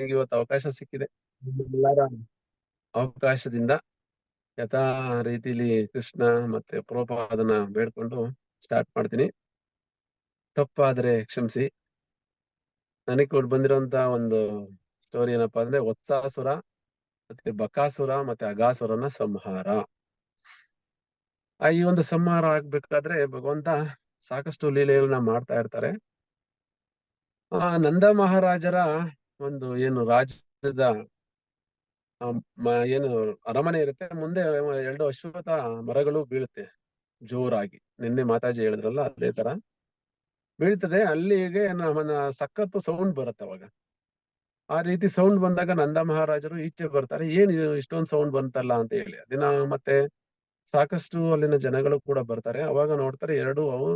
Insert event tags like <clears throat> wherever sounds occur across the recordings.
ನನಗೆ ಇವತ್ತು ಅವಕಾಶ ಸಿಕ್ಕಿದೆ? ಅವಕಾಶದಿಂದ ಯಥಾ ರೀತಿಲಿ ಕೃಷ್ಣ ಮತ್ತೆ ಪ್ರೋಪಾದನ ಬೇಡ್ಕೊಂಡು ಸ್ಟಾರ್ಟ್ ಮಾಡ್ತೀನಿ. ತಪ್ಪಾದ್ರೆ ಕ್ಷಮಿಸಿ. ನನಗೆ ಕೂಡ ಬಂದಿರೋಂತ ಒಂದು ಸ್ಟೋರಿ ಏನಪ್ಪಾ ಅಂದ್ರೆ ಒತ್ಸಾಸುರ ಮತ್ತೆ ಬಕಾಸುರ ಮತ್ತೆ ಅಗಾಸುರನ ಸಂಹಾರ. ಆ ಈ ಒಂದು ಸಂಹಾರ ಆಗ್ಬೇಕಾದ್ರೆ ಭಗವಂತ ಸಾಕಷ್ಟು ಲೀಲೆಗಳನ್ನ ಮಾಡ್ತಾ ಇರ್ತಾರೆ. ಆ ನಂದ ಮಹಾರಾಜರ ಒಂದು ಏನು ರಾಜ್ಯದ ಏನು ಅರಮನೆ ಇರುತ್ತೆ, ಮುಂದೆ ಎರಡು ಅಶ್ವತ್ಥ ಮರಗಳು ಬೀಳುತ್ತೆ, ಜೋರಾಗಿ. ನಿನ್ನೆ ಮಾತಾಜಿ ಹೇಳಿದ್ರಲ್ಲ, ಅದೇ ತರ. ಬೀಳ್ತದೆ, ಅಲ್ಲಿಗೆ ನಮ್ಮನ್ನ ಸಖತ್ತು ಸೌಂಡ್ ಬರುತ್ತೆ ಅವಾಗ. ಆ ರೀತಿ ಸೌಂಡ್ ಬಂದಾಗ ನಂದ ಮಹಾರಾಜರು ಈಚೆ ಬರ್ತಾರೆ, ಏನ್ ಇಷ್ಟೊಂದು ಸೌಂಡ್ ಬಂತಲ್ಲ? ಅಂತ ಹೇಳಿ. ದಿನ ಮತ್ತೆ ಸಾಕಷ್ಟು ಅಲ್ಲಿನ ಜನಗಳು ಕೂಡ ಬರ್ತಾರೆ. ಅವಾಗ ನೋಡ್ತಾರೆ, ಎರಡು ಅವು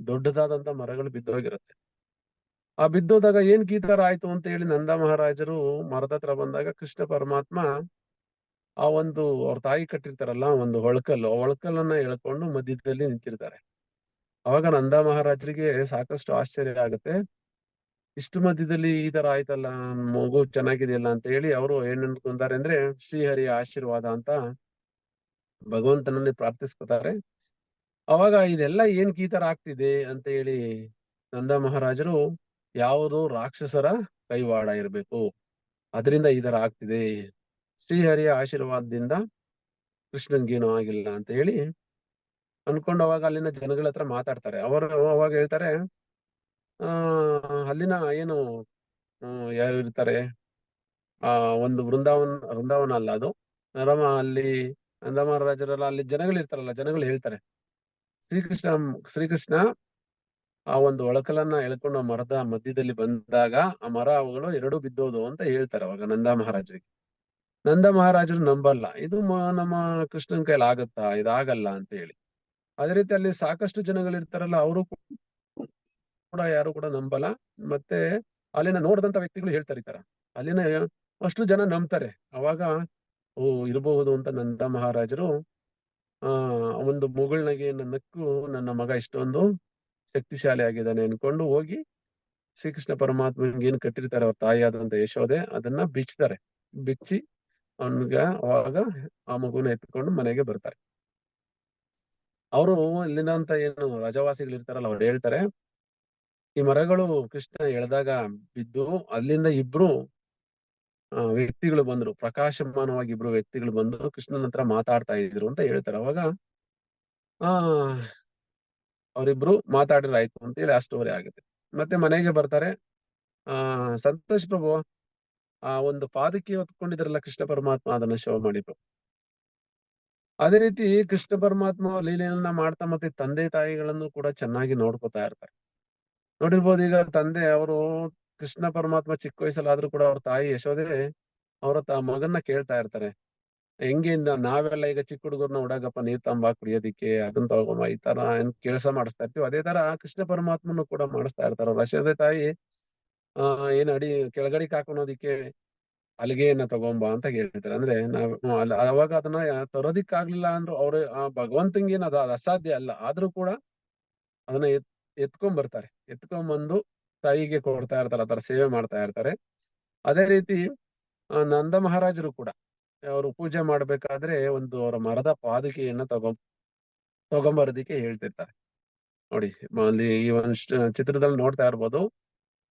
ದೊಡ್ಡದಾದಂತ ಮರಗಳು ಬಿದ್ದೋಗಿರುತ್ತೆ. ಆ ಬಿದ್ದೋದಾಗ ಏನ್ ಗೀತಾರ ಆಯ್ತು ಅಂತ ಹೇಳಿ ನಂದ ಮಹಾರಾಜರು ಮರದ ಹತ್ರ ಬಂದಾಗ ಕೃಷ್ಣ ಪರಮಾತ್ಮ ಆ ಒಂದು ಅವ್ರ ತಾಯಿ ಕಟ್ಟಿರ್ತಾರಲ್ಲ ಒಂದು ಒಳಕಲ್ಲು ಒಳಕಲ್ಲನ್ನ ಎಳ್ಕೊಂಡು ಮಧ್ಯದಲ್ಲಿ ನಿಂತಿರ್ತಾರೆ. ಅವಾಗ ನಂದ ಮಹಾರಾಜರಿಗೆ ಸಾಕಷ್ಟು ಆಶ್ಚರ್ಯ ಆಗುತ್ತೆ. ಇಷ್ಟು ಮಧ್ಯದಲ್ಲಿ ಈ ತರ ಆಯ್ತಲ್ಲ, ಮಗು ಚೆನ್ನಾಗಿದೆಯಲ್ಲ ಅಂತ ಹೇಳಿ ಅವರು ಏನ್ ಅನ್ಕೊಂತಾರೆ ಅಂದ್ರೆ ಶ್ರೀಹರಿಯ ಆಶೀರ್ವಾದ ಅಂತ ಭಗವಂತನಲ್ಲಿ ಪ್ರಾರ್ಥಿಸ್ಕೊತಾರೆ. ಅವಾಗ ಇದೆಲ್ಲ ಏನ್ ಈ ಆಗ್ತಿದೆ ಅಂತ ಹೇಳಿ ನಂದ ಮಹಾರಾಜರು ಯಾವುದು ರಾಕ್ಷಸರ ಕೈವಾಡ ಇರಬೇಕು. ಅದರಿಂದ ತರ ಆಗ್ತಿದೆ ಶ್ರೀಹರಿಯ ಆಶೀರ್ವಾದದಿಂದ ಕೃಷ್ಣನ್ಗೇನು ಆಗಿಲ್ಲ ಅಂತ ಹೇಳಿ ಅನ್ಕೊಂಡು ಅವಾಗ ಅಲ್ಲಿನ ಜನಗಳ ಹತ್ರ ಮಾತಾಡ್ತಾರೆ. ಅವರು ಅವಾಗ ಹೇಳ್ತಾರೆ, ಆ, ಅಲ್ಲಿನ ಏನು ಯಾರು ಇರ್ತಾರೆ? ಆ, ಒಂದು ವೃಂದಾವನ್, ವೃಂದಾವನ ಅಲ್ಲ ಅದು. ನರಮ ಅಲ್ಲಿ, ಅಂದಮಾನ ರಾಜರೆಲ್ಲ ಅಲ್ಲಿ ಜನಗಳು ಇರ್ತಾರಲ್ಲ ಜನಗಳು ಹೇಳ್ತಾರೆ. ಶ್ರೀಕೃಷ್ಣ ಶ್ರೀಕೃಷ್ಣ ಆ ಒಂದು ಒಳಕಲನ್ನ ಎಳ್ಕೊಂಡು ಮರದ ಮಧ್ಯದಲ್ಲಿ ಬಂದಾಗ ಆ ಮರ ಅವುಗಳು ಎರಡು ಬಿದ್ದೋದು ಅಂತ ಹೇಳ್ತಾರೆ ಅವಾಗ ನಂದ ಮಹಾರಾಜರಿಗೆ. ನಂದ ಮಹಾರಾಜರು ನಂಬಲ್ಲ. ಇದು ನಮ್ಮ ಕೃಷ್ಣನ್ ಕೈಲಿ ಆಗತ್ತಾ? ಇದಾಗಲ್ಲ ಅಂತ ಹೇಳಿ. ಅದೇ ರೀತಿ ಅಲ್ಲಿ ಸಾಕಷ್ಟು ಜನಗಳು ಇರ್ತಾರಲ್ಲ, ಅವರು ಕೂಡ ಯಾರು ಕೂಡ ನಂಬಲ್ಲ. ಮತ್ತೆ ಅಲ್ಲಿನ ನೋಡಿದಂತ ವ್ಯಕ್ತಿಗಳು ಹೇಳ್ತಾರೆ ಈ ತರ. ಅಲ್ಲಿನ ಅಷ್ಟು ಜನ ನಂಬ್ತಾರೆ. ಅವಾಗ, ಓ, ಇರಬಹುದು ಅಂತ ನಂದ ಮಹಾರಾಜರು, ಆ, ಒಂದು ಮುಗುಳ್ನಗೆ ನಕ್ಕು, ನನ್ನ ಮಗ ಇಷ್ಟೊಂದು ಶಕ್ತಿಶಾಲಿ ಆಗಿದ್ದಾನೆ ಅನ್ಕೊಂಡು ಹೋಗಿ ಶ್ರೀಕೃಷ್ಣ ಪರಮಾತ್ಮನಿಗೆ ಏನ್ ಕಟ್ಟಿರ್ತಾರೆ ಅವ್ರ ಆದಂತ ಯಶೋದೆ ಅದನ್ನ ಬಿಚ್ತಾರೆ. ಬಿಚ್ಚಿ ಅವನ್ಗ ಅವಾಗ ಆ ಮಗುನ ಎತ್ಕೊಂಡು ಮನೆಗೆ ಬರ್ತಾರೆ. ಅವರು ಇಲ್ಲಿನಂತ ಏನು ರಜವಾಸಿಗಳು ಇರ್ತಾರಲ್ಲ ಅವ್ರು ಹೇಳ್ತಾರೆ, ಈ ಮರಗಳು ಕೃಷ್ಣ ಎಳೆದಾಗ ಬಿದ್ದು ಅಲ್ಲಿಂದ ಇಬ್ರು ವ್ಯಕ್ತಿಗಳು ಬಂದ್ರು, ಪ್ರಕಾಶಮಾನವಾಗಿ ಇಬ್ರು ವ್ಯಕ್ತಿಗಳು ಬಂದು ಕೃಷ್ಣನ ಹತ್ರ ಮಾತಾಡ್ತಾ ಇದ್ರು ಅಂತ ಹೇಳ್ತಾರೆ. ಅವಾಗ, ಆ ಅವರಿಬ್ರು ಮಾತಾಡಿದ್ರೆ ಆಯ್ತು ಅಂತ ಹೇಳಿ ಆ ಸ್ಟೋರಿ ಆಗುತ್ತೆ. ಮತ್ತೆ ಮನೆಗೆ ಬರ್ತಾರೆ. ಆ, ಸಂತೋಷ್ ಪ್ರಭು, ಆ, ಒಂದು ಪಾದಕ್ಕೆ ಹೊತ್ಕೊಂಡಿದ್ರಲ್ಲ ಕೃಷ್ಣ ಪರಮಾತ್ಮ, ಅದನ್ನ ಶೋ ಮಾಡಿದ್ರು ಅದೇ ರೀತಿ ಕೃಷ್ಣ ಪರಮಾತ್ಮ ಲೀಲೆಯನ್ನ ಮಾಡ್ತಾ ಮತ್ತೆ ತಂದೆ ತಾಯಿಗಳನ್ನು ಕೂಡ ಚೆನ್ನಾಗಿ ನೋಡ್ಕೋತಾ ಇರ್ತಾರೆ. ನೋಡಿರ್ಬೋದು ಈಗ ತಂದೆ ಅವರು ಕೃಷ್ಣ ಪರಮಾತ್ಮ ಚಿಕ್ಕ ವಯಸ್ಸಲ್ಲಾದ್ರೂ ಕೂಡ ಅವ್ರ ತಾಯಿ ಯಶೋದೆ ಅವರ ತ, ಮಗನ್ನ ಕೇಳ್ತಾ ಇರ್ತಾರೆ. ಹೆಂಗೆ ನಾವೆಲ್ಲ ಈಗ ಚಿಕ್ಕ ಹುಡುಗರ್ನ ಹುಡಗಪ್ಪ ನೀರ್ ತಂಬಾ ಕುಡಿಯೋದಿಕ್ಕೆ ಅದನ್ನ ತಗೊಂಬ ಈ ತರ ಏನ್ ಕೆಲಸ ಮಾಡಿಸ್ತಾ ಇರ್ತೀವಿ. ಅದೇ ತರ ಕೃಷ್ಣ ಪರಮಾತ್ಮನು ಕೂಡ ಮಾಡಿಸ್ತಾ ಇರ್ತಾರ. ರಶದ ತಾಯಿ ಆ ಏನ್ ಅಡಿ ಕೆಳಗಡೆ ಹಾಕೊಳೋದಿಕ್ಕೆ ಅಲ್ಲಿಗೆಯನ್ನ ತಗೊಂಬ ಅಂತ ಹೇಳ್ತಾರೆ ಅಂದ್ರೆ ನಾವ್ ಅವಾಗ ಅದನ್ನ ತರೋದಿಕ್ ಆಗ್ಲಿಲ್ಲ ಅಂದ್ರು ಅವ್ರ ಆ ಭಗವಂತಂಗೇನ್ ಅದ ಅಸಾಧ್ಯ ಅಲ್ಲ. ಆದ್ರೂ ಕೂಡ ಅದನ್ನ ಎತ್ ಎತ್ಕೊಂಡ್ ಬರ್ತಾರೆ ಎತ್ಕೊಂಡ್ ಬಂದು ತಾಯಿಗೆ ಕೊಡ್ತಾ ಇರ್ತಾರೆ ಆತರ ಸೇವೆ ಮಾಡ್ತಾ ಇರ್ತಾರೆ. ಅದೇ ರೀತಿ ಆ, ನಂದ ಮಹಾರಾಜರು ಕೂಡ ಅವರು ಪೂಜೆ ಮಾಡ್ಬೇಕಾದ್ರೆ ಒಂದು ಅವರ ಮರದ ಪಾದುಕೆಯನ್ನ ತಗೊ, ತಗೊಂಬರೋದಿಕ್ಕೆ ಹೇಳ್ತಿರ್ತಾರೆ. ನೋಡಿ, ಅಲ್ಲಿ ಈ ಒಂದು ಚಿತ್ರದಲ್ಲಿ ನೋಡ್ತಾ ಇರ್ಬೋದು.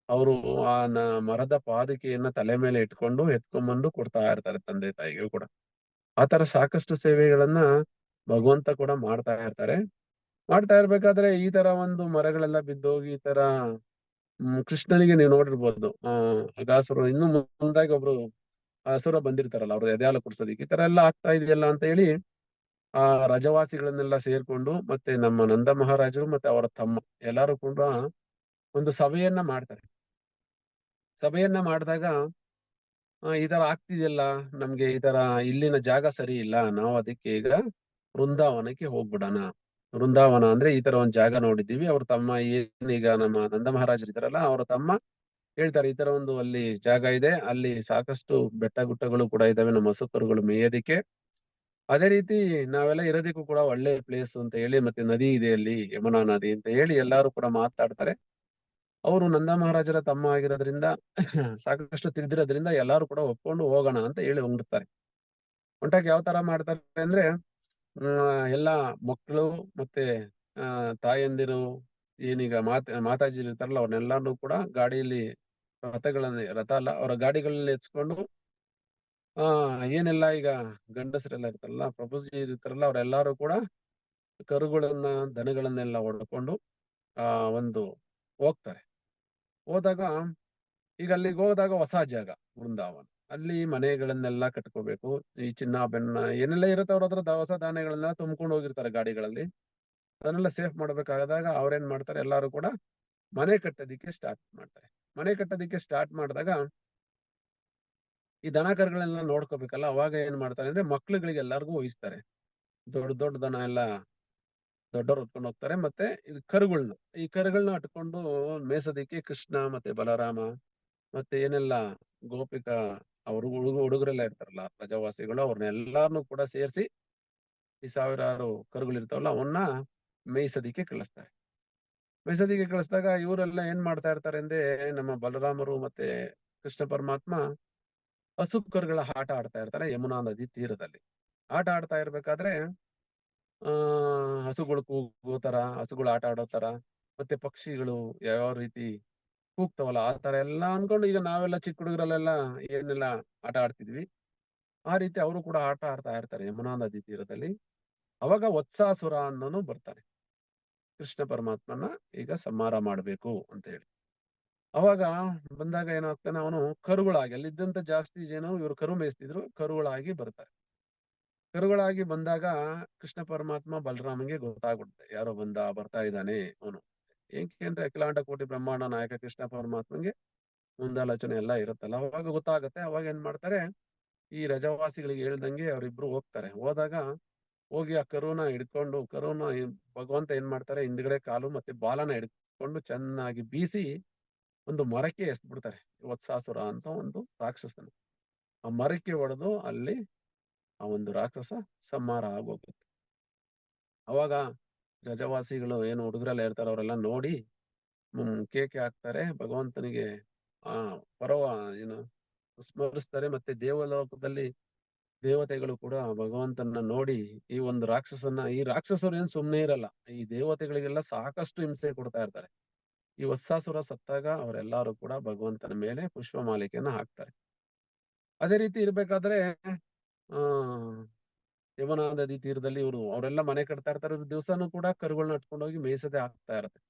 ಅವರು ಆ ಮರದ ಪಾದುಕೆಯನ್ನ ತಲೆ ಮೇಲೆ ಇಟ್ಕೊಂಡು ಎತ್ಕೊಂಡ್ಬಂದು ಕೊಡ್ತಾ ಇರ್ತಾರೆ ತಂದೆ ತಾಯಿಗೂ ಕೂಡ. ಆತರ ತರ ಸಾಕಷ್ಟು ಸೇವೆಗಳನ್ನ ಭಗವಂತ ಕೂಡ ಮಾಡ್ತಾ ಇರ್ತಾರೆ. ಮಾಡ್ತಾ ಇರ್ಬೇಕಾದ್ರೆ ಈ ತರ ಒಂದು ಮರಗಳೆಲ್ಲ ಬಿದ್ದೋಗಿ ಈ ತರ ಕೃಷ್ಣನಿಗೆ ನೀವು ನೋಡಿರ್ಬೋದು. ಆ, ಅಗಾಸುರು ಇನ್ನು ಮುಂದಾಗಿ ಒಬ್ರು ಅಸುರ ಬಂದಿರ್ತಾರಲ್ಲ, ಅವ್ರದ್ದು ಎದೆಹಾಲು ಕುಡ್ಸೋದಿಕ್ಕೆ. ಈ ತರ ಎಲ್ಲ ಆಗ್ತಾ ಇದೆಯಲ್ಲ ಅಂತ ಹೇಳಿ, ಆ ರಜವಾಸಿಗಳನ್ನೆಲ್ಲ ಸೇರ್ಕೊಂಡು ಮತ್ತೆ ನಮ್ಮ ನಂದ ಮಹಾರಾಜರು ಮತ್ತೆ ಅವರ ತಮ್ಮ ಎಲ್ಲಾರು ಕೂಡ ಒಂದು ಸಭೆಯನ್ನ ಮಾಡ್ತಾರೆ. ಸಭೆಯನ್ನ ಮಾಡಿದಾಗ ಈ ತರ ಆಗ್ತಿದೆಯಲ್ಲ, ನಮ್ಗೆ ಈ ತರ ಇಲ್ಲಿನ ಜಾಗ ಸರಿ ಇಲ್ಲ, ನಾವು ಅದಕ್ಕೆ ಈಗ ವೃಂದಾವನಕ್ಕೆ ಹೋಗ್ಬಿಡೋಣ. ವೃಂದಾವನ ಅಂದ್ರೆ ಈ ತರ ಒಂದ್ ಜಾಗ ನೋಡಿದ್ದೀವಿ. ಅವ್ರ ತಮ್ಮ ಏನ್ ಈಗ ನಮ್ಮ ನಂದ ಮಹಾರಾಜರು ಇದಾರಲ್ಲ ಅವ್ರ ತಮ್ಮ ಹೇಳ್ತಾರೆ, ಈ ತರ ಒಂದು ಅಲ್ಲಿ ಜಾಗ ಇದೆ. ಅಲ್ಲಿ ಸಾಕಷ್ಟು ಬೆಟ್ಟ ಗುಟ್ಟಗಳು ಕೂಡ ಇದಾವೆ. ನಮ್ಮ ಹಸುಕರುಗಳು ಮೇಯೋದಿಕ್ಕೆ. ಅದೇ ರೀತಿ ನಾವೆಲ್ಲ ಇರೋದಿಕ್ಕೂ ಕೂಡ ಒಳ್ಳೆ ಪ್ಲೇಸ್ ಅಂತ ಹೇಳಿ ಮತ್ತೆ ನದಿ ಇದೆ ಅಲ್ಲಿ, ಯಮುನಾ ನದಿ ಅಂತ ಹೇಳಿ ಎಲ್ಲಾರು ಕೂಡ ಮಾತಾಡ್ತಾರೆ. ಅವರು ನಂದ ಮಹಾರಾಜರ ತಮ್ಮ ಆಗಿರೋದ್ರಿಂದ <clears throat> ಸಾಕಷ್ಟು ತಿಳಿದಿರೋದ್ರಿಂದ ಎಲ್ಲಾರು ಕೂಡ ಒಪ್ಕೊಂಡು ಹೋಗೋಣ ಅಂತ ಹೇಳಿ ಹೊಂದಿರ್ತಾರೆ. ಹೊಂಟಾಗ ಯಾವ ತರ ಮಾಡ್ತಾರೆ ಅಂದ್ರೆ ಎಲ್ಲಾ ಮಕ್ಕಳು ಮತ್ತೆ ತಾಯಂದಿರು ಏನೀಗ ಮಾತ ಮಾತಾಜಿ ಇರ್ತಾರಲ್ಲ ಅವ್ರನ್ನೆಲ್ಲಾನು ಕೂಡ ಗಾಡಿಯಲ್ಲಿ ರಥಗಳನ್ನ, ರಥ ಅಲ್ಲ, ಅವರ ಗಾಡಿಗಳಲ್ಲಿ ಎತ್ಕೊಂಡು, ಆ, ಏನೆಲ್ಲ ಈಗ ಗಂಡಸರೆಲ್ಲ ಇರ್ತಾರಲ್ಲ, ಪ್ರಭುಜಿ ಇರ್ತಾರಲ್ಲ, ಅವರೆಲ್ಲರೂ ಕೂಡ ಕರುಗಳನ್ನ, ದನಗಳನ್ನೆಲ್ಲ ಹೊಡ್ಕೊಂಡು, ಆ, ಒಂದು ಹೋಗ್ತಾರೆ. ಹೋದಾಗ, ಈಗ ಅಲ್ಲಿಗೆ ಹೋದಾಗ ಹೊಸ ಜಾಗ ಬೃಂದಾವನ ಅಲ್ಲಿ ಮನೆಗಳನ್ನೆಲ್ಲ ಕಟ್ಕೋಬೇಕು, ಈ ಚಿನ್ನ, ಬೆನ್ನ, ಏನೆಲ್ಲ ಇರುತ್ತೆ ಅವ್ರ ಹತ್ರ ಹೊಸ ಧಾನ್ಯಗಳನ್ನ ತುಂಬ್ಕೊಂಡು ಹೋಗಿರ್ತಾರೆ ಗಾಡಿಗಳಲ್ಲಿ. ಅದನ್ನೆಲ್ಲ ಸೇಫ್ ಮಾಡ್ಬೇಕಾದಾಗ ಅವ್ರೇನ್ ಮಾಡ್ತಾರೆ, ಎಲ್ಲಾರು ಕೂಡ ಮನೆ ಕಟ್ಟೋದಿಕ್ಕೆ ಸ್ಟಾರ್ಟ್ ಮಾಡ್ತಾರೆ. ಮನೆ ಕಟ್ಟೋದಿಕ್ಕೆ ಸ್ಟಾರ್ಟ್ ಮಾಡಿದಾಗ ಈ ದನ ಕರುಗಳೆಲ್ಲ ನೋಡ್ಕೋಬೇಕಲ್ಲ, ಅವಾಗ ಏನ್ ಮಾಡ್ತಾರೆ ಅಂದ್ರೆ ಮಕ್ಳುಗಳಿಗೆ ಎಲ್ಲಾರ್ಗು ವಹಿಸ್ತಾರೆ ದೊಡ್ಡ ದೊಡ್ಡ ದನ ಎಲ್ಲ ದೊಡ್ಡವ್ರು ಹೊತ್ಕೊಂಡು ಹೋಗ್ತಾರೆ ಮತ್ತೆ ಇದು ಕರುಗಳನ್ನ ಈ ಕರುಗಳನ್ನ ಅಟ್ಕೊಂಡು ಮೇಸೋದಿಕ್ಕೆ ಕೃಷ್ಣ ಮತ್ತೆ ಬಲರಾಮ ಮತ್ತೆ ಏನೆಲ್ಲ ಗೋಪಿಕಾ ಅವ್ರು ಹುಡುಗ ಹುಡುಗರೆಲ್ಲ ಇರ್ತಾರಲ್ಲ ಪ್ರಜಾವಾಸಿಗಳು ಅವ್ರನ್ನೆಲ್ಲಾರ್ನು ಕೂಡ ಸೇರಿಸಿ ಈ ಸಾವಿರಾರು ಕರುಗಳು ಇರ್ತಾವಲ್ಲ ಅವನ್ನ ಮೇಯಿಸೋದಿಕ್ಕೆ ಕಳಿಸ್ತಾರೆ. ಮೇಯಿಸೋದಿಕ್ಕೆ ಕಳಿಸಿದಾಗ ಇವರೆಲ್ಲ ಏನ್ ಮಾಡ್ತಾ ಇರ್ತಾರೆ ಅಂದ್ರೆ ನಮ್ಮ ಬಲರಾಮರು ಮತ್ತೆ ಕೃಷ್ಣ ಪರಮಾತ್ಮ ಹಸು ಕರುಗಳ ಆಟ ಆಡ್ತಾ ಇರ್ತಾರೆ ಯಮುನಾ ನದಿ ತೀರದಲ್ಲಿ. ಆಟ ಆಡ್ತಾ ಇರ್ಬೇಕಾದ್ರೆ, ಆ, ಹಸುಗಳು ಕೂಗೋ ತರ, ಹಸುಗಳು ಆಟ ಆಡೋ ತರ, ಮತ್ತೆ ಪಕ್ಷಿಗಳು ಯಾವ ರೀತಿ ಕೂಗ್ತಾವಲ್ಲ ಆ ತರ ಎಲ್ಲ ಅನ್ಕೊಂಡು ಈಗ ನಾವೆಲ್ಲ ಚಿಕ್ಕ ಹುಡುಗರಲ್ಲೆಲ್ಲ ಏನೆಲ್ಲ ಆಟ ಆಡ್ತಿದ್ವಿ, ಆ ರೀತಿ ಅವರು ಕೂಡ ಆಟ ಆಡ್ತಾ ಇರ್ತಾರೆ ಯಮುನಾ ನದಿ ತೀರದಲ್ಲಿ. ಅವಾಗ ವತ್ಸಾಸುರ ಅನ್ನೋನು ಬರ್ತಾನೆ ಕೃಷ್ಣ ಪರಮಾತ್ಮನ ಈಗ ಸಂಹಾರ ಮಾಡ್ಬೇಕು ಅಂತ ಹೇಳಿ. ಅವಾಗ ಬಂದಾಗ ಏನಾಗ್ತಾನೆ ಅವನು ಕರುಗಳಾಗಿ, ಅಲ್ಲಿದ್ದಂತ ಜಾಸ್ತಿ ಜನ ಇವರು ಕರು ಮೇಯಿಸ್ತಿದ್ರು, ಕರುಗಳಾಗಿ ಬರ್ತಾರೆ. ಕರುಗಳಾಗಿ ಬಂದಾಗ ಕೃಷ್ಣ ಪರಮಾತ್ಮ ಬಲರಾಮನ್ಗೆ ಗೊತ್ತಾಗ್ಬಿಡುತ್ತೆ, ಯಾರೋ ಬಂದ, ಬರ್ತಾ ಇದ್ದಾನೆ ಅವನು. ಏಕೆ ಅಂದ್ರೆ ಅಖಿಲಾಂಡ ಕೋಟಿ ಬ್ರಹ್ಮಾಂಡ ನಾಯಕ ಕೃಷ್ಣ ಪರಮಾತ್ಮಂಗೆ ಮುಂದಾಲೋಚನೆ ಎಲ್ಲ ಇರುತ್ತಲ್ಲ, ಅವಾಗ ಗೊತ್ತಾಗತ್ತೆ. ಅವಾಗ ಏನ್ ಮಾಡ್ತಾರೆ, ಈ ರಜವಾಸಿಗಳಿಗೆ ಹೇಳ್ದಂಗೆ ಅವರಿಬ್ರು ಹೋಗ್ತಾರೆ. ಹೋದಾಗ ಹೋಗಿ ಆ ಕರುನ ಹಿಡ್ಕೊಂಡು ಕರುನ ಭಗವಂತ ಏನ್ ಮಾಡ್ತಾರೆ? ಹಿಂದ್ಗಡೆ ಕಾಲು ಮತ್ತೆ ಬಾಲನ ಹಿಡ್ಕೊಂಡು ಚೆನ್ನಾಗಿ ಬೀಸಿ ಒಂದು ಮರಕ್ಕೆ ಎಸ್ಬಿಡ್ತಾರೆ. ವತ್ಸಾಸುರ ಅಂತ ಒಂದು ರಾಕ್ಷಸನ. ಆ ಮರಕ್ಕೆ ಒಡೆದು ಅಲ್ಲಿ ಆ ಒಂದು ರಾಕ್ಷಸ ಸಂಹಾರ ಆಗೋಗುತ್ತೆ. ಅವಾಗ ಗಜವಾಸಿಗಳು ಏನು ಹುಡುಗರೆಲ್ಲ ಇರ್ತಾರೆ ಅವರೆಲ್ಲ ನೋಡಿ, ಹ್ಮ್, ಕೇಕೆ ಹಾಕ್ತಾರೆ. ಭಗವಂತನಿಗೆ ಆ ಪರವ ಏನು, ಸ್ಮರಿಸ್ತಾರೆ. ಮತ್ತೆ ದೇವಲೋಕದಲ್ಲಿ ದೇವತೆಗಳು ಕೂಡ ಭಗವಂತನ ನೋಡಿ ಈ ಒಂದು ರಾಕ್ಷಸನ್ನ, ಈ ರಾಕ್ಷಸರು ಏನ್ ಸುಮ್ನೆ ಇರಲ್ಲ. ಈ ದೇವತೆಗಳಿಗೆಲ್ಲ ಸಾಕಷ್ಟು ಹಿಂಸೆ ಕೊಡ್ತಾ ಇರ್ತಾರೆ. ಈ ವತ್ಸಾಸುರ ಸತ್ತಾಗ ಅವರೆಲ್ಲರೂ ಕೂಡ ಭಗವಂತನ ಮೇಲೆ ಪುಷ್ಪ ಮಾಲಿಕೆಯನ್ನ ಹಾಕ್ತಾರೆ. ಅದೇ ರೀತಿ ಇರ್ಬೇಕಾದ್ರೆ, ಆ ಯಮುನಾ ನದಿ ತೀರದಲ್ಲಿ ಇವರು ಅವರೆಲ್ಲ ಮನೆ ಕಟ್ತಾ ಇರ್ತಾರೆ. ಇವ್ರು ದಿವಸನೂ ಕೂಡ ಕರುಗಳನ್ನ ಹೋಗಿ ಮೇಯಿಸದೆ ಆಗ್ತಾ ಇರತ್ತೆ.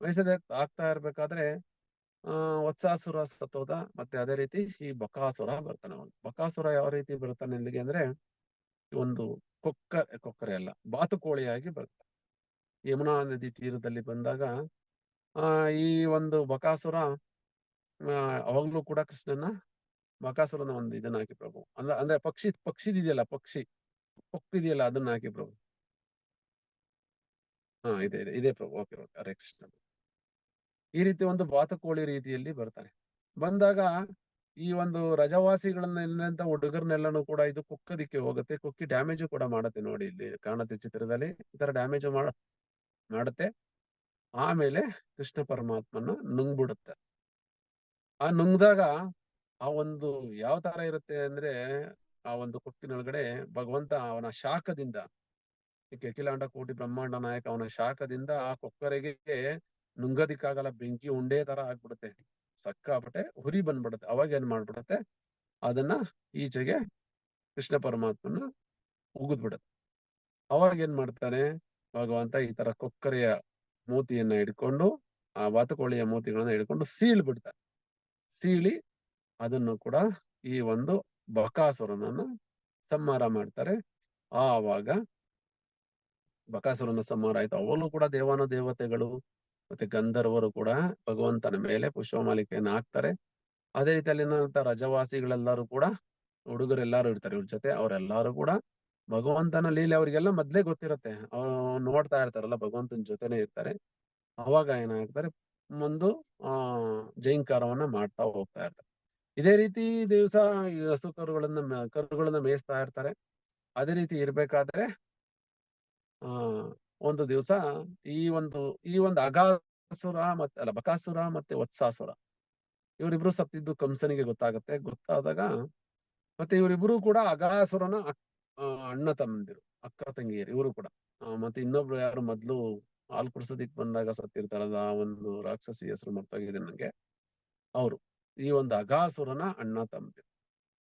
ಮೇಯಿಸದೆ ಆಗ್ತಾ ಇರ್ಬೇಕಾದ್ರೆ ವತ್ಸಾಸುರ ಸತ್ತೋದ, ಮತ್ತೆ ಅದೇ ರೀತಿ ಈ ಬಕಾಸುರ ಬರ್ತಾನೆ ಅವನು. ಬಕಾಸುರ ಯಾವ ರೀತಿ ಬರ್ತಾನೆ ಇಲ್ಲಿಗೆ ಅಂದ್ರೆ, ಒಂದು ಕೊಕ್ಕ ಕೊಕ್ಕರೆ ಅಲ್ಲ, ಬಾತುಕೋಳಿಯಾಗಿ ಬರ್ತಾನೆ ಯಮುನಾ ನದಿ ತೀರದಲ್ಲಿ ಬಂದಾಗ, ಆ, ಈ ಒಂದು ಬಕಾಸುರ ಅವಾಗ್ಲೂ ಕೂಡ ಕೃಷ್ಣನ ಬಕಾಸುರನ ಒಂದು ಇದನ್ನ ಹಾಕಿ ಪ್ರಭು. ಅಂದ್ರೆ ಅಂದ್ರೆ ಪಕ್ಷಿ ಪಕ್ಷಿದಿದೆಯಲ್ಲ ಪಕ್ಷಿ ಕೊಕ್ಕಿದೆಯಲ್ಲ ಅದನ್ನ ಹಾಕಿ ಪ್ರಭು. ಹಾ, ಇದೆ ಇದೆ ಇದೆ ಪ್ರಭು. Okay okay Hare Krishna. ಈ ರೀತಿ ಒಂದು ಬಾತುಕೋಳಿ ರೀತಿಯಲ್ಲಿ ಬರ್ತಾರೆ. ಬಂದಾಗ ಈ ಒಂದು ರಜವಾಸಿಗಳನ್ನ ಹುಡುಗರನ್ನೆಲ್ಲನೂ ಕೂಡ ಇದು ಕುಕ್ಕದಿಕ್ಕೆ ಹೋಗುತ್ತೆ, ಕುಕ್ಕಿ ಡ್ಯಾಮೇಜ್ ಕೂಡ ಮಾಡುತ್ತೆ ನೋಡಿ ಇಲ್ಲಿ ಕಾಣುತ್ತೆ ಚಿತ್ರದಲ್ಲಿ. ಈ ತರ ಡ್ಯಾಮೇಜ್ ಮಾಡ, ಮಾಡುತ್ತೆ. ಆಮೇಲೆ ಕೃಷ್ಣ ಪರಮಾತ್ಮನ ನುಂಗ್ಬಿಡುತ್ತೆ. ಆ ನುಂಗ್ದಾಗ ಆ ಒಂದು ಯಾವ ತರ ಇರುತ್ತೆ ಅಂದ್ರೆ ಆ ಒಂದು ಕುಕ್ಕಿನೊಳಗಡೆ ಭಗವಂತ ಅವನ ಶಾಖದಿಂದ ಕೆಕಿಲಾಂಡ ಕೋಟಿ ಬ್ರಹ್ಮಾಂಡ ನಾಯಕ ಅವನ ಶಾಖದಿಂದ ಆ ಕೊಕ್ಕರೆಗೆ ನುಂಗದಿಕ್ಕಾಗಲ್ಲ, ಬೆಂಕಿ ಉಂಡೆ ತರ ಆಗ್ಬಿಡುತ್ತೆ. ಸಕ್ಕಾಪಟ್ಟೆ ಹುರಿ ಬಂದ್ಬಿಡುತ್ತೆ. ಅವಾಗ ಏನ್ ಮಾಡ್ಬಿಡುತ್ತೆ? ಅದನ್ನ ಈಚೆಗೆ ಕೃಷ್ಣ ಪರಮಾತ್ಮನ ಉಗಿದ್ಬಿಡುತ್ತೆ. ಅವಾಗ ಏನ್ ಮಾಡ್ತಾನೆ? ಭಗವಂತ ಈ ತರ ಕೊಕ್ಕರೆಯ ಮೂತಿಯನ್ನ ಹಿಡ್ಕೊಂಡು, ಆ ಬಾತುಕೋಳಿಯ ಮೂತಿಗಳನ್ನ ಹಿಡ್ಕೊಂಡು ಸೀಳ್ ಬಿಡ್ತಾನೆ ಸೀಳಿ ಅದನ್ನು ಕೂಡ ಈ ಒಂದು ಬಕಾಸುರನನ್ನ ಸಂಹಾರ ಮಾಡ್ತಾರೆ. ಆವಾಗ ಬಕಾಸುರನ ಸಂಹಾರ ಆಯ್ತು. ಅವನು ಕೂಡ ದೇವಾನ ದೇವತೆಗಳು. ಮತ್ತೆ ಗಂಧರ್ವರು ಕೂಡ ಭಗವಂತನ ಮೇಲೆ ಪುಷ್ಪಮಾಲಿಕೆಯನ್ನು ಹಾಕ್ತಾರೆ. ಅದೇ ರೀತಿ ಅಲ್ಲಿನ ರಜವಾಸಿಗಳೆಲ್ಲರೂ ಕೂಡ ಹುಡುಗರೆಲ್ಲರೂ ಇರ್ತಾರೆ. ಇವ್ರ ಜೊತೆ ಅವರೆಲ್ಲರೂ ಕೂಡ ಭಗವಂತನ ಲೀಲೆ ಅವರಿಗೆಲ್ಲ ಮೊದ್ಲೇ ಗೊತ್ತಿರತ್ತೆ. ನೋಡ್ತಾ ಇರ್ತಾರಲ್ಲ, ಭಗವಂತನ ಜೊತೆನೆ ಇರ್ತಾರೆ. ಅವಾಗ ಏನಾಗ್ತಾರೆ? ಒಂದು, ಆ, ಜೈಂಕಾರವನ್ನ ಮಾಡ್ತಾ ಹೋಗ್ತಾ ಇರ್ತಾರೆ. ಇದೇ ರೀತಿ ದಿವಸ ಹಸು ಕರುಗಳನ್ನ ಕರುಗಳನ್ನ ಮೇಯಿಸ್ತಾ ಇರ್ತಾರೆ. ಅದೇ ರೀತಿ ಇರ್ಬೇಕಾದ್ರೆ, ಆ ಒಂದು ದಿವಸ ಈ ಒಂದು ಈ ಒಂದು ಅಗಾಸುರ ಮತ್ತೆ ಅಲ್ಲ ಬಕಾಸುರ ಮತ್ತೆ ವತ್ಸಾಸುರ. ಇವರಿಬ್ರು ಸತ್ತಿದ್ದು ಕಂಸನಿಗೆ ಗೊತ್ತಾಗುತ್ತೆ. ಗೊತ್ತಾದಾಗ ಮತ್ತೆ ಇವರಿಬ್ರು ಕೂಡ ಅಗಾಸುರನ ಅಣ್ಣ ತಮ್ಮಂದಿರು, ಅಕ್ಕ ತಂಗಿಯರು ಇವರು ಕೂಡ. ಮತ್ತೆ ಇನ್ನೊಬ್ರು ಯಾರು ಮೊದ್ಲು ಹಾಲು ಕುಡಿಸೋದಿಕ್ ಬಂದಾಗ ಸತ್ತಿರ್ತಾರಲ್ಲ ಆ ಒಂದು ರಾಕ್ಷಸಿ ಹೆಸರು ಮರ್ತೋಗಿದೆ ನಂಗೆ. ಅವರು, ಈ ಒಂದು ಅಗಾಸುರನ ಅಣ್ಣ ತಮ್ಮಂದಿರು.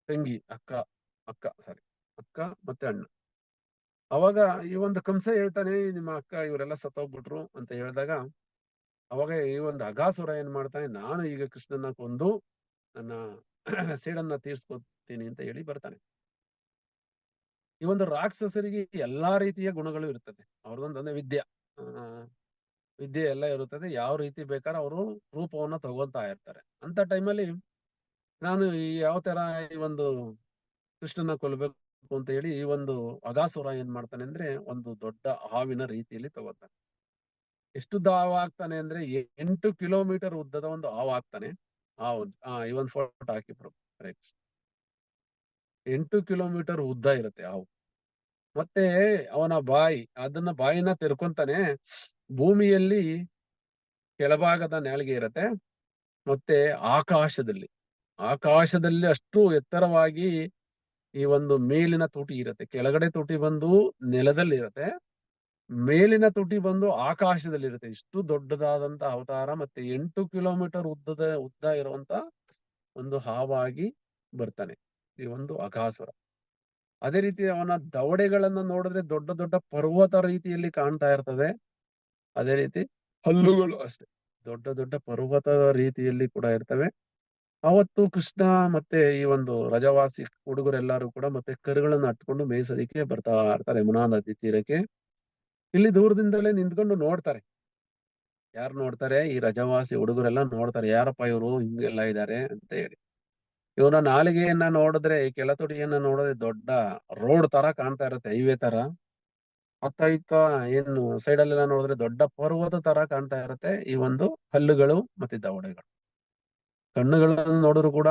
ತಂಗಿ, ಅಕ್ಕ ಅಕ್ಕ ಸಾರಿ ಅಕ್ಕ ಮತ್ತೆ ಅಣ್ಣ. ಅವಾಗ ಈ ಒಂದು ಕಂಸ ಹೇಳ್ತಾನೆ, ನಿಮ್ಮ ಅಕ್ಕ ಇವರೆಲ್ಲ ಸತ್ತೋಗ್ಬಿಟ್ರು ಅಂತ ಹೇಳಿದಾಗ, ಅವಾಗ ಈ ಒಂದು ಅಗಾಸುರ ಏನ್ ಮಾಡ್ತಾನೆ, ನಾನು ಈಗ ಕೃಷ್ಣನ ಕೊಂದು ನನ್ನ <clears throat> ಸೇಡನ್ನ ತೀರ್ಸ್ಕೊತೀನಿ ಅಂತ ಹೇಳಿ ಬರ್ತಾನೆ. ಈ ಒಂದು ರಾಕ್ಷಸರಿಗೆ ಎಲ್ಲಾ ರೀತಿಯ ಗುಣಗಳು ಇರ್ತದೆ. ಅವ್ರದೊಂದು ಅಂದ್ರೆ ವಿದ್ಯೆ. ವಿದ್ಯೆ ಎಲ್ಲ ಇರುತ್ತದೆ. ಯಾವ ರೀತಿ ಬೇಕಾದ್ರೆ ಅವರು ರೂಪವನ್ನ ತಗೊಂತಾ ಇರ್ತಾರೆ. ಅಂತ ಟೈಮಲ್ಲಿ ನಾನು ಯಾವ ತರ ಈ ಒಂದು ಕೃಷ್ಣನ ಕೊಲ್ಬೇಕು ಅಂತ ಹೇಳಿ ಈ ಒಂದು ಅಗಾಸುರ ಏನ್ ಮಾಡ್ತಾನೆ ಅಂದ್ರೆ ಒಂದು ದೊಡ್ಡ ಹಾವಿನ ರೀತಿಯಲ್ಲಿ ತಗೋತಾನೆ. ಎಷ್ಟು ದಾವ ಆಗ್ತಾನೆ ಅಂದ್ರೆ ಎಂಟು ಕಿಲೋಮೀಟರ್ ಉದ್ದದ ಒಂದು ಹಾವು ಆಗ್ತಾನೆ. ಆ ಈ ಒಂದು ಫೋಟೋ ಹಾಕಿ ಕೃಷ್ಣ ಎಂಟು ಕಿಲೋಮೀಟರ್ ಉದ್ದ ಇರುತ್ತೆ ಹಾವು. ಮತ್ತೆ ಅವನ ಬಾಯಿ, ಅದನ್ನ ಬಾಯಿನ ತೆರ್ಕೊಂತಾನೆ, ಭೂಮಿಯಲ್ಲಿ ಕೆಳಭಾಗದ ನಾಳಿಗೆ ಇರತ್ತೆ. ಮತ್ತೆ ಆಕಾಶದಲ್ಲಿ ಆಕಾಶದಲ್ಲಿ ಅಷ್ಟು ಎತ್ತರವಾಗಿ ಈ ಒಂದು ಮೇಲಿನ ತುಟಿ ಇರುತ್ತೆ. ಕೆಳಗಡೆ ತುಟಿ ಬಂದು ನೆಲದಲ್ಲಿ ಇರತ್ತೆ ಮೇಲಿನ ತುಟಿ ಬಂದು ಆಕಾಶದಲ್ಲಿ ಇರುತ್ತೆ ಇಷ್ಟು ದೊಡ್ಡದಾದಂತ ಅವತಾರ ಮತ್ತೆ ಎಂಟು ಕಿಲೋಮೀಟರ್ ಉದ್ದದ, ಉದ್ದ ಇರುವಂತ ಒಂದು ಹಾವಾಗಿ ಬರ್ತಾನೆ. ಈ ಒಂದು ಅಕಾಸುರ ಅದೇ ರೀತಿ ಅವನ ದವಡೆಗಳನ್ನ ನೋಡಿದ್ರೆ ದೊಡ್ಡ ದೊಡ್ಡ ಪರ್ವತ ರೀತಿಯಲ್ಲಿ ಕಾಣ್ತಾ ಇರ್ತದೆ. ಅದೇ ರೀತಿ ಹಲ್ಲುಗಳು ಅಷ್ಟೇ. ದೊಡ್ಡ ದೊಡ್ಡ ಪರ್ವತದ ರೀತಿಯಲ್ಲಿ ಕೂಡ ಇರ್ತವೆ. ಅವತ್ತು ಕೃಷ್ಣ ಮತ್ತೆ ಈ ಒಂದು ರಜವಾಸಿ ಹುಡುಗರೆಲ್ಲರೂ ಕೂಡ ಮತ್ತೆ ಕರುಗಳನ್ನ ಅಟ್ಕೊಂಡು ಮೇಯಿಸೋದಿಕ್ಕೆ ಬರ್ತಾ ಇರ್ತಾರೆ ಯಮುನಾ ನದಿ ತೀರಕ್ಕೆ. ಇಲ್ಲಿ ದೂರದಿಂದಲೇ ನಿಂತ್ಕೊಂಡು ನೋಡ್ತಾರೆ. ಯಾರು ನೋಡ್ತಾರೆ? ಈ ರಜವಾಸಿ ಹುಡುಗರೆಲ್ಲ ನೋಡ್ತಾರೆ. ಯಾರಪ್ಪ ಇವರು? ಹಿಂಗೆಲ್ಲ ಇದ್ದಾರೆ ಅಂತ ಹೇಳಿ. ಇವನ ನಾಲಿಗೆಯನ್ನ ನೋಡಿದ್ರೆ, ಈ ಕೆಳತುಟಿಯನ್ನ ನೋಡಿದ್ರೆ ದೊಡ್ಡ ರೋಡ್ ತರ ಕಾಣ್ತಾ ಇರುತ್ತೆ, ಹೈವೇ ತರ. ಅತ್ತ ಏನು ಸೈಡ್ ಅಲ್ಲೆಲ್ಲ ನೋಡಿದ್ರೆ ದೊಡ್ಡ ಪರ್ವತ ತರ ಕಾಣ್ತಾ ಇರುತ್ತೆ. ಈ ಒಂದು ಹಲ್ಲುಗಳು ಮತ್ತೆ ದವಡೆಗಳು. ಕಣ್ಣುಗಳನ್ನು ನೋಡಿದ್ರು ಕೂಡ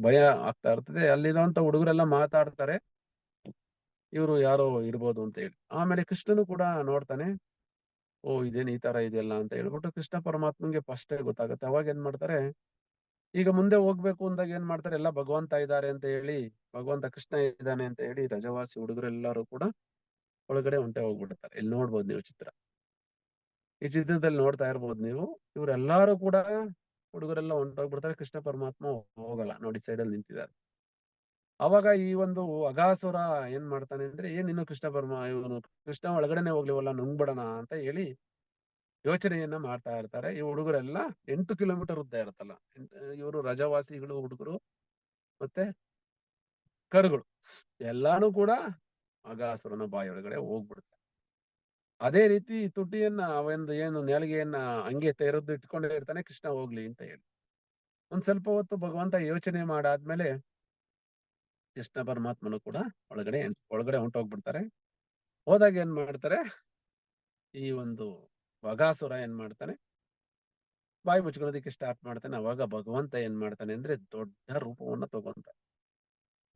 ಭಯ ಆಗ್ತಾ ಇರ್ತದೆ. ಅಲ್ಲಿರುವಂತ ಹುಡುಗರೆಲ್ಲ ಮಾತಾಡ್ತಾರೆ. ಇವರು ಯಾರೋ ಇರ್ಬೋದು ಅಂತ ಹೇಳಿ. ಆಮೇಲೆ ಕೃಷ್ಣನು ಕೂಡ ನೋಡ್ತಾನೆ, ಓ, ಇದೇನು ಈ ತರ ಇದೆಯಲ್ಲ? ಅಂತ ಹೇಳ್ಬಿಟ್ಟು ಕೃಷ್ಣ ಪರಮಾತ್ಮಂಗೆ ಫಸ್ಟ್ ಗೊತ್ತಾಗುತ್ತೆ. ಅವಾಗ ಏನ್ ಮಾಡ್ತಾರೆ, ಈಗ ಮುಂದೆ ಹೋಗ್ಬೇಕು ಅಂದಾಗ ಏನ್ ಮಾಡ್ತಾರೆ? ಎಲ್ಲ ಭಗವಂತ ಇದ್ದಾರೆ ಅಂತ ಹೇಳಿ, ಭಗವಂತ ಕೃಷ್ಣ ಇದ್ದಾನೆ ಅಂತ ಹೇಳಿ ರಜವಾಸಿ ಹುಡುಗರೆಲ್ಲರೂ ಕೂಡ ಒಳಗಡೆ ಹೊಂಟೆ ಹೋಗ್ಬಿಡ್ತಾರೆ. ಇಲ್ಲಿ ನೋಡ್ಬೋದು ನೀವು ಚಿತ್ರ. ಈ ಚಿತ್ರದಲ್ಲಿ ನೋಡ್ತಾ ಇರ್ಬೋದು ನೀವು. ಇವರೆಲ್ಲರೂ ಕೂಡ ಹುಡುಗರೆಲ್ಲ ಹೊಂಟೋಗ್ಬಿಡ್ತಾರೆ, ಕೃಷ್ಣ ಪರಮಾತ್ಮ ಹೋಗಲ್ಲ, ನೋಡಿ ಸೈಡ್ ಅಲ್ಲಿ ನಿಂತಿದ್ದಾರೆ. ಅವಾಗ ಈ ಒಂದು ಅಗಾಸುರ ಏನ್ ಮಾಡ್ತಾನೆ ಅಂದ್ರೆ, ಏನ್ ಇನ್ನು ಕೃಷ್ಣ ಪರಮ, ಇವನು ಕೃಷ್ಣ ಒಳಗಡೆನೆ ಹೋಗ್ಲಿವಲ್ಲ, ನುಂಗ್ಬಿಡಣ ಅಂತ ಹೇಳಿ ಯೋಚನೆಯನ್ನ ಮಾಡ್ತಾ ಇರ್ತಾರೆ. ಈ ಹುಡುಗರೆಲ್ಲ ಎಂಟು ಕಿಲೋಮೀಟರ್ ಉದ್ದ ಇರುತ್ತಲ್ಲ ಇವರು ರಜವಾಸಿಗಳು, ಹುಡುಗರು ಮತ್ತೆ ಕರುಗಳು, ಎಲ್ಲಾನು ಕೂಡ ಅಗಾಸುರನ ಬಾಯಿ ಒಳಗಡೆ ಹೋಗ್ಬಿಡುತ್ತೆ. ಅದೇ ರೀತಿ ತುಟಿಯನ್ನ ಒಂದು ಏನು ನೆಲಗೆಯನ್ನ ಹಂಗೆ ತೆರೆದು ಇಟ್ಕೊಂಡೇ ಇರ್ತಾನೆ ಕೃಷ್ಣ ಹೋಗ್ಲಿ ಅಂತ ಹೇಳಿ. ಒಂದ್ ಸ್ವಲ್ಪ ಹೊತ್ತು ಭಗವಂತ ಯೋಚನೆ ಮಾಡಾದ್ಮೇಲೆ ಕೃಷ್ಣ ಪರಮಾತ್ಮನು ಕೂಡ ಒಳಗಡೆ ಒಳಗಡೆ ಹೊಂಟೋಗ್ಬಿಡ್ತಾರೆ. ಹೋದಾಗ ಏನ್ ಮಾಡ್ತಾರೆ? ಈ ಒಂದು ಬಗಾಸುರ ಏನ್ ಮಾಡ್ತಾನೆ? ಬಾಯಿ ಮುಚ್ಕೊಳ್ಳೋದಕ್ಕೆ ಸ್ಟಾರ್ಟ್ ಮಾಡ್ತಾನೆ. ಅವಾಗ ಭಗವಂತ ಏನ್ ಮಾಡ್ತಾನೆ ಅಂದ್ರೆ ದೊಡ್ಡ ರೂಪವನ್ನ ತಗೊಂತಾನೆ.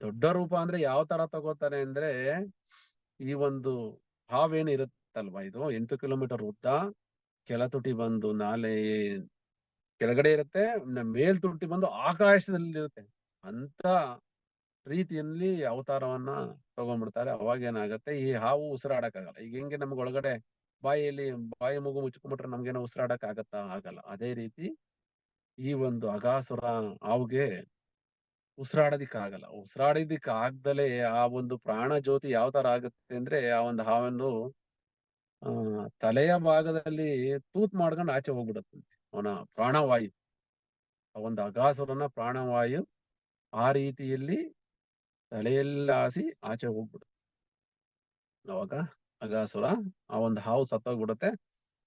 ದೊಡ್ಡ ರೂಪ ಅಂದ್ರೆ ಯಾವ ತರ ತಗೋತಾನೆ ಅಂದ್ರೆ ಈ ಒಂದು ಹಾವೇನು ಇರುತ್ತಲ್ವಾ? ಇದು ಎಂಟು ಕಿಲೋಮೀಟರ್ ಉದ್ದ ಕೆಳ ತುಟಿ ಬಂದು ನಾಲೆ ಕೆಳಗಡೆ ಇರುತ್ತೆ ಮೇಲ್ ತುಟಿ ಬಂದು ಆಕಾಶದಲ್ಲಿ ಇರುತ್ತೆ ಅಂತ ರೀತಿಯಲ್ಲಿ ಅವತಾರವನ್ನ ತಗೊಂಡ್ಬಿಡ್ತಾರೆ. ಅವಾಗ ಏನಾಗತ್ತೆ, ಈ ಹಾವು ಉಸಿರಾಡಕ್ಕಾಗಲ್ಲ. ಈಗ ಹೆಂಗೆ ನಮ್ಗೆ ಒಳಗಡೆ ಬಾಯಿಯಲ್ಲಿ ಬಾಯಿ ಮಗು ಮುಚ್ಕೊಂಡ್ಬಿಟ್ರೆ ನಮ್ಗೇನೋ ಉಸಿರಾಡಕ್ ಆಗತ್ತಾ ಆಗಲ್ಲ. ಅದೇ ರೀತಿ ಈ ಒಂದು ಅಗಾಸುರ ಹಾವುಗೆ ಉಸಿರಾಡೋದಿಕ್ ಆಗಲ್ಲ ಉಸಿರಾಡೋದಿಕ್ ಆಗ್ದಲೇ ಆ ಒಂದು ಪ್ರಾಣ ಜ್ಯೋತಿ ಯಾವ ತರ ಆಗುತ್ತೆ ಅಂದ್ರೆ, ಆ ಒಂದು ಹಾವನ್ನು ಆ, ತಲೆಯ ಭಾಗದಲ್ಲಿ ತೂತ್ ಮಾಡ್ಕೊಂಡು ಆಚೆ ಹೋಗ್ಬಿಡುತ್ತಂತೆ ಅವನ ಪ್ರಾಣವಾಯು, ಆ ಒಂದು ಅಗಾಸುರನ ಪ್ರಾಣವಾಯು ಆ ರೀತಿಯಲ್ಲಿ ತಲೆಯೆಲ್ಲ ಹಾಸಿ ಆಚೆ ಹೋಗ್ಬಿಡುತ್ತೆ. ಅವಾಗ ಅಗಾಸುರ ಆ ಒಂದು ಹಾವು ಸತ್ತೋಗ್ಬಿಡುತ್ತೆ.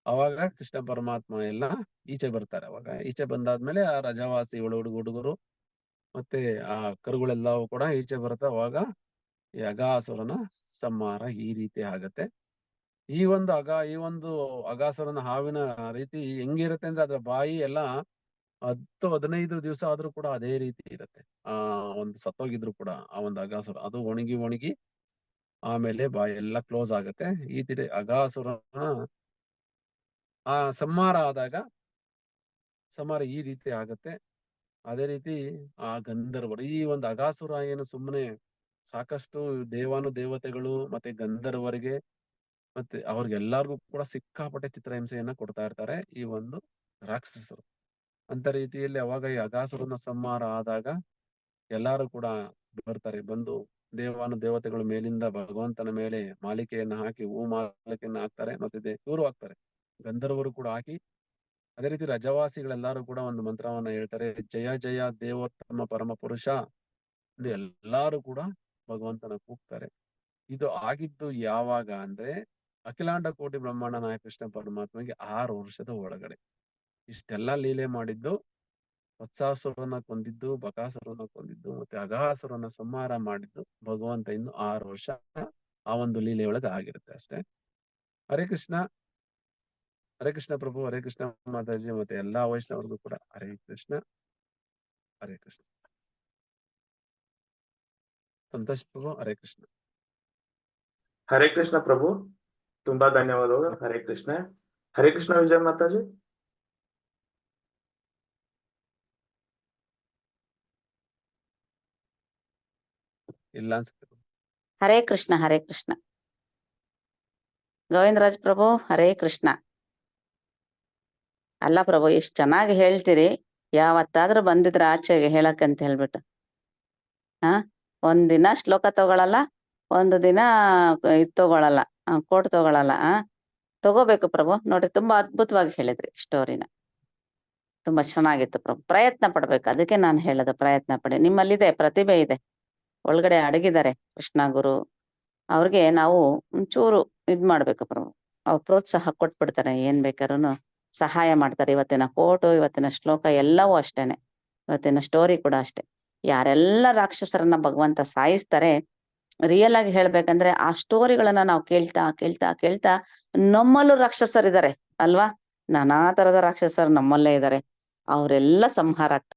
ಅವಾಗ ಕೃಷ್ಣ ಪರಮಾತ್ಮ ಎಲ್ಲ ಈಚೆ ಬರ್ತಾರೆ. ಅವಾಗ ಈಚೆ ಬಂದಾದ್ಮೇಲೆ ಆ ರಜವಾಸಿ ಹುಡುಗ, ಹುಡುಗರು ಮತ್ತೆ ಆ ಕರುಗಳೆಲ್ಲವೂ ಕೂಡ ಈಚೆ ಬರುತ್ತೆ. ಅವಾಗ ಈ ಅಗಾಸುರನ ಸಂಹಾರ ಈ ರೀತಿ ಆಗತ್ತೆ. ಈ ಒಂದು ಅಗ, ಈ ಒಂದು ಅಗಾಸರನ ಹಾವಿನ ರೀತಿ ಹೆಂಗಿರುತ್ತೆ ಅಂದ್ರೆ ಅದ್ರ ಬಾಯಿ ಎಲ್ಲ ಹತ್ತು, ಹದಿನೈದು ದಿವಸ ಆದ್ರೂ ಕೂಡ ಅದೇ ರೀತಿ ಇರುತ್ತೆ. ಆ ಒಂದು ಸತ್ತೋಗಿದ್ರು ಕೂಡ ಆ ಒಂದು ಅಗಾಸುರ. ಅದು ಒಣಗಿ ಒಣಗಿ ಆಮೇಲೆ ಬಾಯಿ ಎಲ್ಲ ಕ್ಲೋಸ್ ಆಗುತ್ತೆ. ಈ ರೀತಿ ಅಗಾಸುರನ ಆ ಸಂಹಾರ ಆದಾಗ ಸಂಹಾರ ಈ ರೀತಿ ಆಗುತ್ತೆ. ಅದೇ ರೀತಿ ಆ ಗಂಧರ್ವರು, ಈ ಒಂದು ಅಗಾಸುರ ಏನು ಸುಮ್ಮನೆ ಸಾಕಷ್ಟು ದೇವಾನು ದೇವತೆಗಳು ಮತ್ತೆ ಗಂಧರ್ವರಿಗೆ ಮತ್ತೆ ಅವ್ರಿಗೆಲ್ಲರಿಗೂ ಕೂಡ ಸಿಕ್ಕಾಪಟ್ಟೆ ಚಿತ್ರಹಿಂಸೆಯನ್ನ ಕೊಡ್ತಾ ಇರ್ತಾರೆ ಈ ಒಂದು ರಾಕ್ಷಸರು. ಅಂತ ರೀತಿಯಲ್ಲಿ ಅವಾಗ ಈ ಅಗಾಸುರನ ಸಂಹಾರ ಆದಾಗ ಎಲ್ಲಾರು ಕೂಡ ಬರ್ತಾರೆ. ಬಂದು ದೇವಾನು ದೇವತೆಗಳು ಮೇಲಿಂದ ಭಗವಂತನ ಮೇಲೆ ಮಾಲಿಕೆಯನ್ನ ಹಾಕಿ, ಹೂ ಮಾಲಿಕೆಯನ್ನ ಹಾಕ್ತಾರೆ ಮತ್ತೆ ಇವರು ಹಾಕ್ತಾರೆ. ಗಂಧರ್ವರು ಕೂಡ ಹಾಕಿ, ಅದೇ ರೀತಿ ರಜವಾಸಿಗಳೆಲ್ಲರೂ ಕೂಡ ಒಂದು ಮಂತ್ರವನ್ನ ಹೇಳ್ತಾರೆ, ಜಯ ಜಯ ದೇವೋತ್ತಮ ಪರಮ ಪುರುಷ ಎಲ್ಲಾರು ಕೂಡ ಭಗವಂತನ ಕೂಗ್ತಾರೆ. ಇದು ಆಗಿದ್ದು ಯಾವಾಗ ಅಂದ್ರೆ ಅಖಿಲಾಂಡ ಕೋಟಿ ಬ್ರಹ್ಮಾಂಡ ನಾಯಕ ಕೃಷ್ಣ ಪರಮಾತ್ಮಗೆ ಆರು ವರ್ಷದ ಒಳಗಡೆ. ಇಷ್ಟೆಲ್ಲ ಲೀಲೆ ಮಾಡಿದ್ದು, ವತ್ಸಾಸುರನ ಕೊಂದಿದ್ದು, ಬಕಾಸುರನ ಕೊಂದಿದ್ದು ಮತ್ತೆ ಅಗಾಸುರನ ಸಂಹಾರ ಮಾಡಿದ್ದು ಭಗವಂತ ಇನ್ನು ಆರು ವರ್ಷ ಆ ಒಂದು ಲೀಲೆಯೊಳಗೆ ಆಗಿರುತ್ತೆ ಅಷ್ಟೇ. ಹರೇ ಕೃಷ್ಣ. ಹರೇ ಕೃಷ್ಣ ಪ್ರಭು, ಹರೇ ಕೃಷ್ಣ ಮಾತಾಜಿ ಮತ್ತೆ ಎಲ್ಲಾ ವೈಷ್ಣವರಿಗೂ ಕೂಡ ಹರೇ ಕೃಷ್ಣ. ಹರೇ ಕೃಷ್ಣ. ಸಂತೋಷ್ ಪ್ರಭು, ಹರೇ ಕೃಷ್ಣ. ಹರೇ ಕೃಷ್ಣ ಪ್ರಭು. ತುಂಬಾ ಧನ್ಯವಾದಗಳು. ಹರೇ ಕೃಷ್ಣ. ಹರೇ ಕೃಷ್ಣ ವಿಜಯ ಮಾತಾಜಿ. ಇಲ್ಲ ಹರೇ ಕೃಷ್ಣ ಹರೇ ಕೃಷ್ಣ. ಗೋವಿಂದರಾಜ್ ಪ್ರಭು ಹರೇ ಕೃಷ್ಣ. ಅಲ್ಲ ಪ್ರಭು ಎಷ್ಟ್ ಚೆನ್ನಾಗಿ ಹೇಳ್ತೀರಿ. ಯಾವತ್ತಾದ್ರೂ ಬಂದಿದ್ರ ಆಚೆಗೆ ಹೇಳಕ್ಕಂತ ಹೇಳ್ಬಿಟ್ಟು. ಹಾ? ಒಂದಿನ ಶ್ಲೋಕ ತಗೊಳಲ್ಲ ಒಂದು ದಿನ ಇದ್ ತಗೊಳಲ್ಲ. ಕೋಟ್ ತಗೊಳಲ್ಲ ತಗೋಬೇಕು ಪ್ರಭು. ನೋಡ್ರಿ, ತುಂಬಾ ಅದ್ಭುತವಾಗಿ ಹೇಳಿದ್ರಿ ಸ್ಟೋರಿನ ತುಂಬಾ ಚೆನ್ನಾಗಿತ್ತು ಪ್ರಭು. ಪ್ರಯತ್ನ ಪಡ್ಬೇಕು, ಅದಕ್ಕೆ ನಾನು ಹೇಳೋದು ಪ್ರಯತ್ನ ಪಡಿ. ನಿಮ್ಮಲ್ಲಿದೆ, ಪ್ರತಿಭೆ ಇದೆ. ಒಳಗಡೆ ಅಡಗಿದ್ದಾರೆ ಕೃಷ್ಣ ಗುರು. ಅವ್ರಿಗೆ ನಾವು ಒಂಚೂರು ಇದ್ ಮಾಡ್ಬೇಕು ಪ್ರಭು. ಅವ್ರು ಪ್ರೋತ್ಸಾಹ ಕೊಟ್ಬಿಡ್ತಾರೆ, ಏನ್ ಬೇಕಾರು ಸಹಾಯ ಮಾಡ್ತಾರೆ. ಇವತ್ತಿನ ಕೋಟು, ಇವತ್ತಿನ ಶ್ಲೋಕ ಎಲ್ಲವೂ ಅಷ್ಟೇನೆ. ಇವತ್ತಿನ ಸ್ಟೋರಿ ಕೂಡ ಅಷ್ಟೇ. ಯಾರೆಲ್ಲ ರಾಕ್ಷಸರನ್ನ ಭಗವಂತ ಸಾಯಿಸ್ತಾರೆ ರಿಯಲ್ ಆಗಿ ಹೇಳ್ಬೇಕಂದ್ರೆ ಆ ಸ್ಟೋರಿಗಳನ್ನ ನಾವು ಕೇಳ್ತಾ ಕೇಳ್ತಾ ಕೇಳ್ತಾ ನಮ್ಮಲ್ಲೂ ರಾಕ್ಷಸರಿದ್ದಾರೆ, ಅಲ್ವಾ? ನಾನಾ ತರದ ರಾಕ್ಷಸರು ನಮ್ಮಲ್ಲೇ ಇದ್ದಾರೆ. ಅವರೆಲ್ಲ ಸಂಹಾರ ಆಗ್ತಾರೆ.